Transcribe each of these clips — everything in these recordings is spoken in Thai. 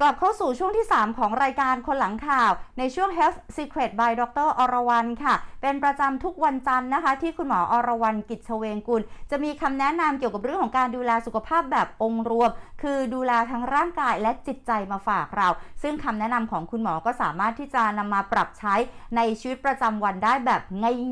กลับเข้าสู่ช่วงที่ 3 ของรายการคนหลังข่าว ในช่วง Health Secret by ดรอรวรรณค่ะ เป็นประจำทุกวันจันทร์นะคะ ที่คุณหมออรวรรณกิจเชเวงกุล จะมีคำแนะนำเกี่ยวกับเรื่องของการดูแลสุขภาพแบบองค์รวม คือดูแลทั้งร่างกายและจิตใจมาฝากเรา ซึ่งคำแนะนำของคุณหมอก็สามารถที่จะนำมาปรับใช้ในชีวิตประจำวันได้แบบ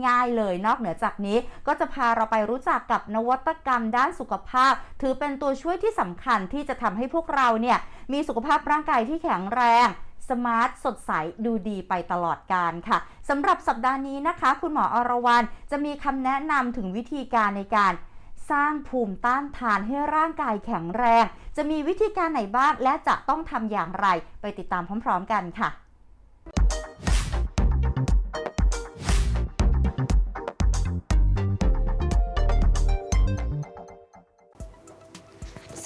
ง่ายๆเลย นอกเหนือจากนี้ ก็จะพาเราไปรู้จักกับนวัตกรรมด้านสุขภาพ ถือเป็นตัวช่วยที่สำคัญที่จะทำให้พวกเราเนี่ยมีสุขภาพร่างกายที่แข็งแรงสมาร์ทสดใสดูดีไปตลอดการค่ะสำหรับสัปดาห์นี้นะคะ คุณหมออรวรันจะมีคำแนะนำถึงวิธีการในการสร้างภูมิต้านทานให้ร่างกายแข็งแรง จะมีวิธีการไหนบ้างและจะต้องทำอย่างไร ไปติดตามพร้อม ๆ กันค่ะ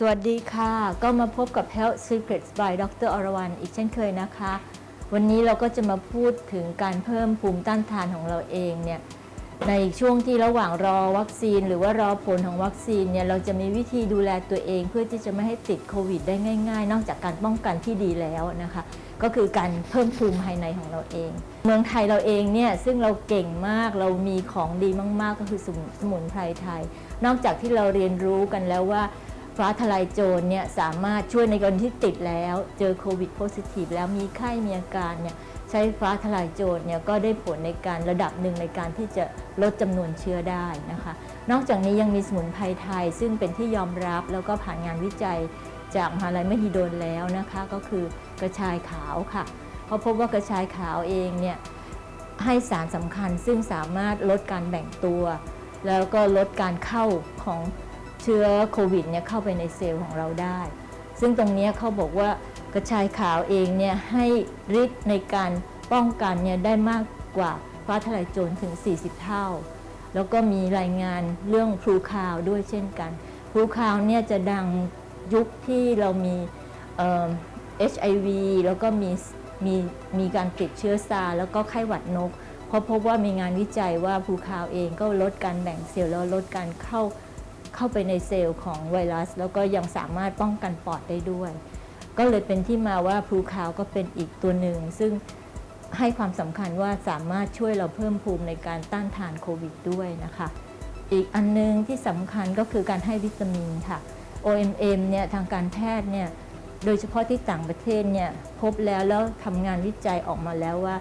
สวัสดีค่ะ ก็มาพบกับ Health Secrets by ดรอรวรรณอีกเช่นเคยนะคะ วันนี้เราก็จะมาพูดถึงการเพิ่มภูมิต้านทานของเราเองเนี่ยในช่วงที่ระหว่างรอวัคซีน หรือว่ารอผลของวัคซีนเนี่ยเราจะมีวิธีดูแลตัวเอง เพื่อที่จะไม่ให้ติดโควิดได้ง่าย ๆ นอกจากการป้องกันที่ดีแล้วนะคะ ก็คือการเพิ่มภูมิภายในของเราเอง เมืองไทยเราเองเนี่ยซึ่งเราเก่งมากเรามีของดีมาก ๆ ก็คือสมสมุนไพรไทย นอกจากที่เราเรียนรู้กันแล้วว่า ฟ้าทลายโจรเนี่ยสามารถช่วยในกรณีที่ติดแล้ว เจอโควิดโพซิทีฟแล้วมีไข้มีอาการเนี่ยใช้ฟ้าทลายโจรเนี่ยก็ได้ผลในการระดับหนึ่งในการที่จะลดจำนวนเชื้อได้นะคะ นอกจากนี้ยังมีสมุนไพรไทย ซึ่งเป็นที่ยอมรับแล้วก็ผ่านงานวิจัยจากมหาลัยมหิดลแล้วนะคะ ก็คือกระชายขาวค่ะเพราะพบว่ากระชายขาวเองเนี่ยให้สารสำคัญซึ่งสามารถลดการแบ่งตัว แล้วก็ลดการเข้าของ เชื้อโควิดเนี่ยเข้าไปในเซลล์ของเราได้ ซึ่งตรงนี้เขาบอกว่ากระชายขาวเองเนี่ยให้ฤทธิ์ในการป้องกันเนี่ยได้มากกว่าฟ้าทลายโจรถึง 40 เท่า แล้วก็มีรายงานเรื่องพลูคาวด้วยเช่นกันพลูคาวเนี่ยจะดังยุคที่เรามีเอ่อ HIV แล้วก็มีมีมีการติดเชื้อซาแล้วก็ไข้หวัดนก เพราะพบว่ามีงานวิจัยว่าพลูคาวเองก็ลดการแบ่งเซลล์แล้วลดการเข้า เข้าไปในเซลล์ของไวรัส แล้วก็ยังสามารถป้องกันปอดได้ด้วย ก็เลยเป็นที่มาว่าพลูคาวก็เป็นอีกตัวหนึ่ง ซึ่งให้ความสำคัญว่าสามารถช่วยเราเพิ่มภูมิในการต้านทานโควิดด้วยนะคะ อีกอันนึงที่สำคัญก็คือการให้วิตามินค่ะ OMM เนี่ยทางการแพทย์เนี่ยโดยเฉพาะที่ต่างประเทศเนี่ยพบแล้วแล้วทำงานวิจัยออกมาแล้วว่า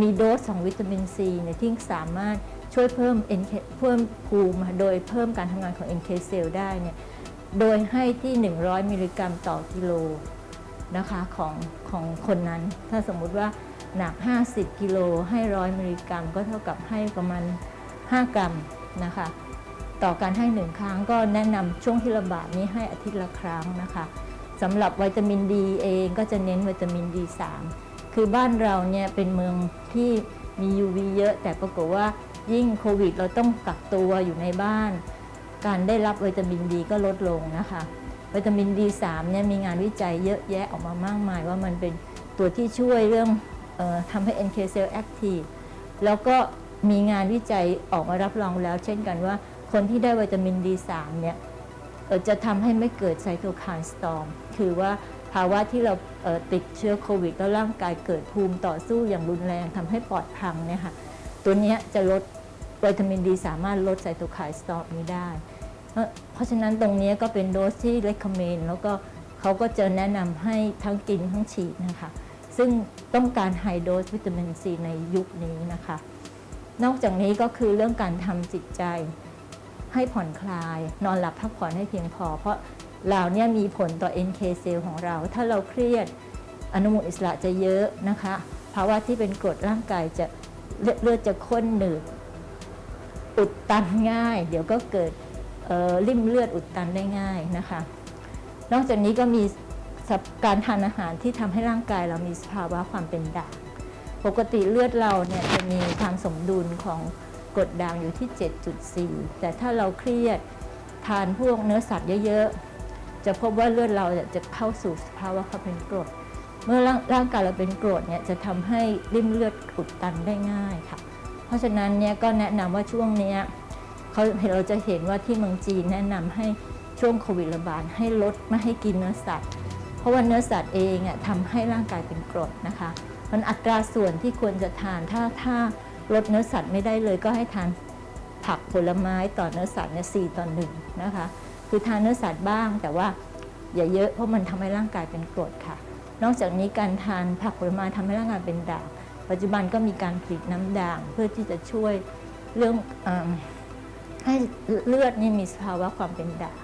มีโดสของวิตามินซีเนี่ยที่สามารถ ช่วยเพิ่ม NK เพิ่มภูมิโดยเพิ่มการทำงานของ NK เซลล์ได้เนี่ยโดยให้ที่ 100 มิลลิกรัมต่อกิโลนะคะของของคนนั้น ถ้าสมมุติว่าหนัก 50 กิโลให้ 100 มิลลิกรัม ก็เท่ากับให้ประมาณ 5 กรัมนะคะต่อการให้หนึ่งครั้งก็แนะนำช่วงที่ระบาดนี้ให้อาทิตย์ละครั้งนะคะสำหรับวิตามินดีเองก็จะเน้นวิตามินดี3คือบ้านเราเนี่ยเป็นเมืองที่มี UV เยอะแต่ปรากฏว่า ยิ่งโควิด เราต้องกักตัวอยู่ในบ้าน การได้รับวิตามินดีก็ลดลงนะคะวิตามินดี3เนี่ยมีงานวิจัยเยอะแยะออกมามากมาย ว่ามันเป็นตัวที่ช่วยเรื่องออทำให้ NK cell active แล้วก็มีงานวิจัยออกมารับรองแล้ว เช่นกันว่าคนที่ได้วิตามิน D3 เนี่ยจะทำให้ไม่เกิดไซโตไคน์สตอมคือว่าภาวะที่เราเติดเชื้อโควิด แล้วร่างกายเกิดภูมิต่อสู้อย่างรุนแรงทำให้ปอดพังเนี่ยค่ะ ตัวนี้จะลดวิตามินดีสามารถลดไซโตไคน์สตอมนี้ได้เอ่อเพราะฉะนั้นตรงนี้ก็เป็นโดสที่ recommend แล้วก็เขาก็จะแนะนำให้ทั้งกินทั้งฉีดนะคะ ซึ่งต้องการไฮโดสวิตามินซีในยุคนี้นะคะ นอกจากนี้ก็คือเรื่องการทำจิตใจให้ผ่อนคลาย นอนหลับพักผ่อนให้เพียงพอ เพราะเหล่านี้มีผลต่อ NK เซลล์ของเรา ถ้าเราเครียดอนุมูลอิสระจะเยอะนะคะ ภาวะที่เป็นกรดร่างกายจะ เลือดจะข้นหนืดอุดตันง่าย เดี๋ยวก็เกิดริ่มเลือดอุดตันได้ง่ายนะคะ นอกจากนี้ก็มีการทานอาหารที่ทำให้ร่างกายเรามีสภาวะความเป็นด่างปกติเลือดเราเนี่ยจะมีความสมดุลของกรดด่างอยู่ที่ 7.4 แต่ถ้าเราเครียดทานพวกเนื้อสัตว์เยอะๆ จะพบว่าเลือดเราจะเข้าสู่สภาวะความเป็นกรด เมื่อร่างางกายเราเป็นกรดเนี่ยจะทำให้ริ่มเลือดอุดตันได้ง่ายค่ะ เพราะฉะนั้นเนี่ยก็แนะนำว่าช่วงเนี้ยเขาเราจะเห็นว่าที่เมืองจีนแนะนำให้ช่วงโควิดระบาดให้ลดไม่ให้กินเนื้อสัตว์ เพราะว่าเนื้อสัตว์เองอะทำให้ร่างกายเป็นกรดนะคะมันอัตราส่วนที่ควรจะทานถ้าถ้าลดเนื้อสัตว์ไม่ได้เลยก็ให้ทานผักผลไม้ต่อเนื้อสัตว์เนี่ยสต่อหนึ่งนะคะ คือทานเนื้อสัตว์บ้างแต่ว่าอย่าเยอะเพราะมันทำให้ร่างกายเป็นกรดค่ะ นอกจากนี้การทานผักผลไม้ทำให้ร่างกายเป็นด่าง ปัจจุบันก็มีการผลิตน้ำด่างเพื่อที่จะช่วยเรื่องอให้เลือดนี่มีสภาวะความเป็นด่าง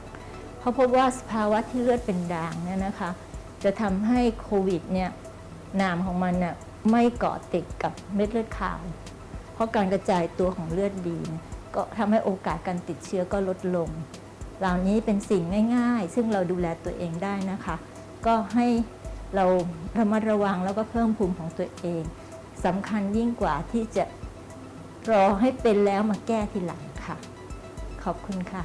เขาพบว่าสภาวะที่เลือดเป็นด่างเนี่ยนะคะ จะทำให้โควิดเนี่ยนามของมันน่ะไม่เกาะติดกับเม็ดเลือดขาว เพราะการกระจายตัวของเลือดดี ก็ทำให้โอกาสการติดเชื้อก็ลดลง เหล่านี้เป็นสิ่งง่าย ๆ ซึ่งเราดูแลตัวเองได้นะคะ ก็ให้ เราระมัดระวังแล้วก็เพิ่มภูมิของตัวเองสำคัญยิ่งกว่าที่จะรอให้เป็นแล้วมาแก้ทีหลังค่ะ ขอบคุณค่ะ